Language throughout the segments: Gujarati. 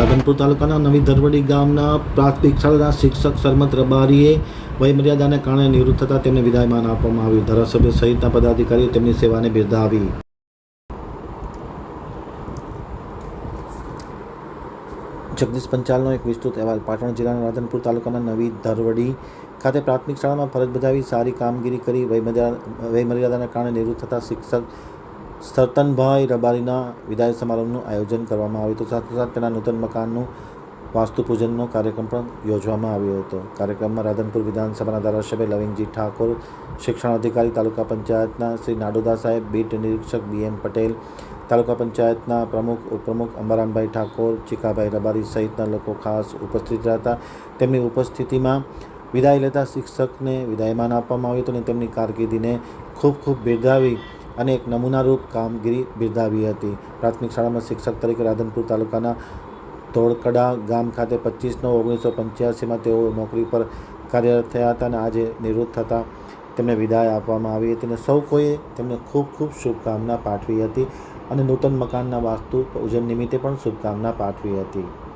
રાધનપુર તાલુકાના નવી ધરવડી ગામના પ્રાથમિક શાળાના શિક્ષક સરમત રબારીએ વયમર્યાદાને કારણે નિવૃત્ત થતાં તેમને વિદાયમાન આપવામાં આવ્યું. ધારાસભ્ય સહિતના પદાધિકારીઓ તેમની સેવાને બિરદાવી. જગદીશ પંચાલનો એક વિસ્તૃત અહેવાલ. પાટણ જિલ્લાના રાધનપુર તાલુકાના નવી ધરવડી ખાતે પ્રાથમિક શાળામાં ફરજ બજાવી સારી કામગીરી કરી વયમર્યા, વયમર્યાદાને કારણે નિવૃત્ત થતા શિક્ષક સરતનભાઈ રબારીના વિદાય સમારંભનું આયોજન કરવામાં આવ્યું હતું. સાથોસાથ તેના નૂતન મકાનનું વાસ્તુ પૂજનનો કાર્યક્રમ પણ યોજવામાં આવ્યો હતો. કાર્યક્રમમાં રાધનપુર વિધાનસભાના ધારાસભ્ય લવિંગજી ઠાકોર, શિક્ષણ અધિકારી તાલુકા પંચાયતના શ્રી નાડોદા સાહેબ, બીટ નિરીક્ષક બી એમ પટેલ, તાલુકા પંચાયતના પ્રમુખ, ઉપપ્રમુખ અંબારામભાઈ ઠાકોર, ચીકાભાઈ રબારી સહિતના લોકો ખાસ ઉપસ્થિત રહ્યા તેમની ઉપસ્થિતિમાં વિદાય લેતા શિક્ષકને વિદાયમાન આપવામાં આવ્યું હતું અને તેમની કારકિર્દીને ખૂબ ખૂબ બિરદાવી અને એક નમૂનારૂપ કામગીરી બિરદાવી હતી. પ્રાથમિક શાળામાં શિક્ષક તરીકે રાધનપુર તાલુકાના ધોળકડા ગામ ખાતે પચીસ નવ ઓગણીસો પંચ્યાસીમાં તેઓ નોકરી પર કાર્યરત થયા હતા અને આજે નિવૃત્ત થતાં તેમને વિદાય આપવામાં આવી હતી અને સૌ કોઈએ તેમને ખૂબ ખૂબ શુભકામના પાઠવી હતી અને નૂતન મકાનના વાસ્તુ પૂજન નિમિત્તે પણ શુભકામના પાઠવી હતી.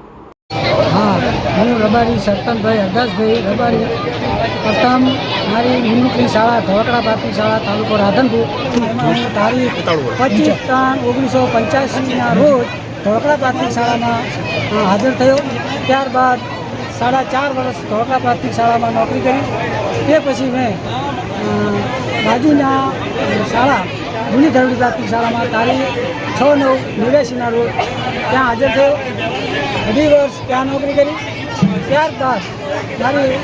હા રબારી સરપંચભાઈ હરદાસભાઈ રબારી પ્રથમ મારી નિમણૂકની શાળા ધોળકડા પ્રાથમિક શાળા તાલુકો રાધનપુર. તારીખ પચીસ ત્રણ ઓગણીસો પંચ્યાસીના રોજ ધોળકડા પ્રાથમિક શાળામાં હાજર થયો. ત્યારબાદ સાડા ચાર વર્ષ ધોળકડા પ્રાથમિક શાળામાં નોકરી કરી. તે પછી મેં બાજુના શાળા, જૂની ધરડી પ્રાથમિક શાળામાં તારીખ છ નવ નેવ્યાસીના રોજ ત્યાં હાજર થયો. અઢી વર્ષ ત્યાં નોકરી કરી. ત્યારબાદ મારી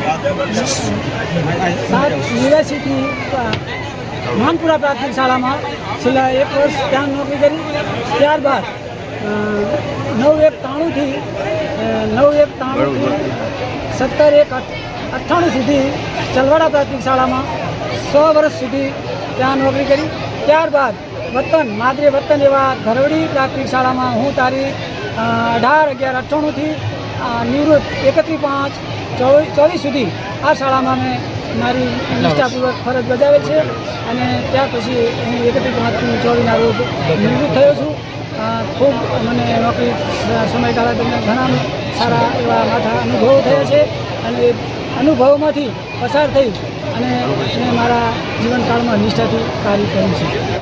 સાત નેવ્યાસીથી માનપુરા પ્રાથમિક શાળામાં છેલ્લા એક વર્ષ ત્યાં નોકરી કરી. ત્યારબાદ નવ એક ત્રાણુંથી નવ એક ત્રાણુંથી સત્તર એક અઠ- અઠ્ઠાણું સુધી ચલવાડા પ્રાથમિક શાળામાં સો વર્ષ સુધી ત્યાં નોકરી કરી. ત્યારબાદ, વતન, માદરે વતન એવા ધરવડી પ્રાથમિક શાળામાં હું તારીખ અઢાર અગિયાર અઠ્ઠાણુંથી નિવૃત્ત એકત્રીસ પાંચ ચોવીસ સુધી આ શાળામાં મેં મારી નિષ્ઠાપૂર્વક ફરજ બજાવે છે અને ત્યાર પછી હું એકત્રીસ પાંચથી ચોવીના રોજ નિવૃત્ત થયો છું. ખૂબ મને નોકરી સમયગાળા દરમિયાન ઘણા સારા એવા માથા અનુભવો થયા છે અને અનુભવોમાંથી પસાર થઈ અને મેં મારા જીવનકાળમાં નિષ્ઠાથી કાર્ય કર્યું છે.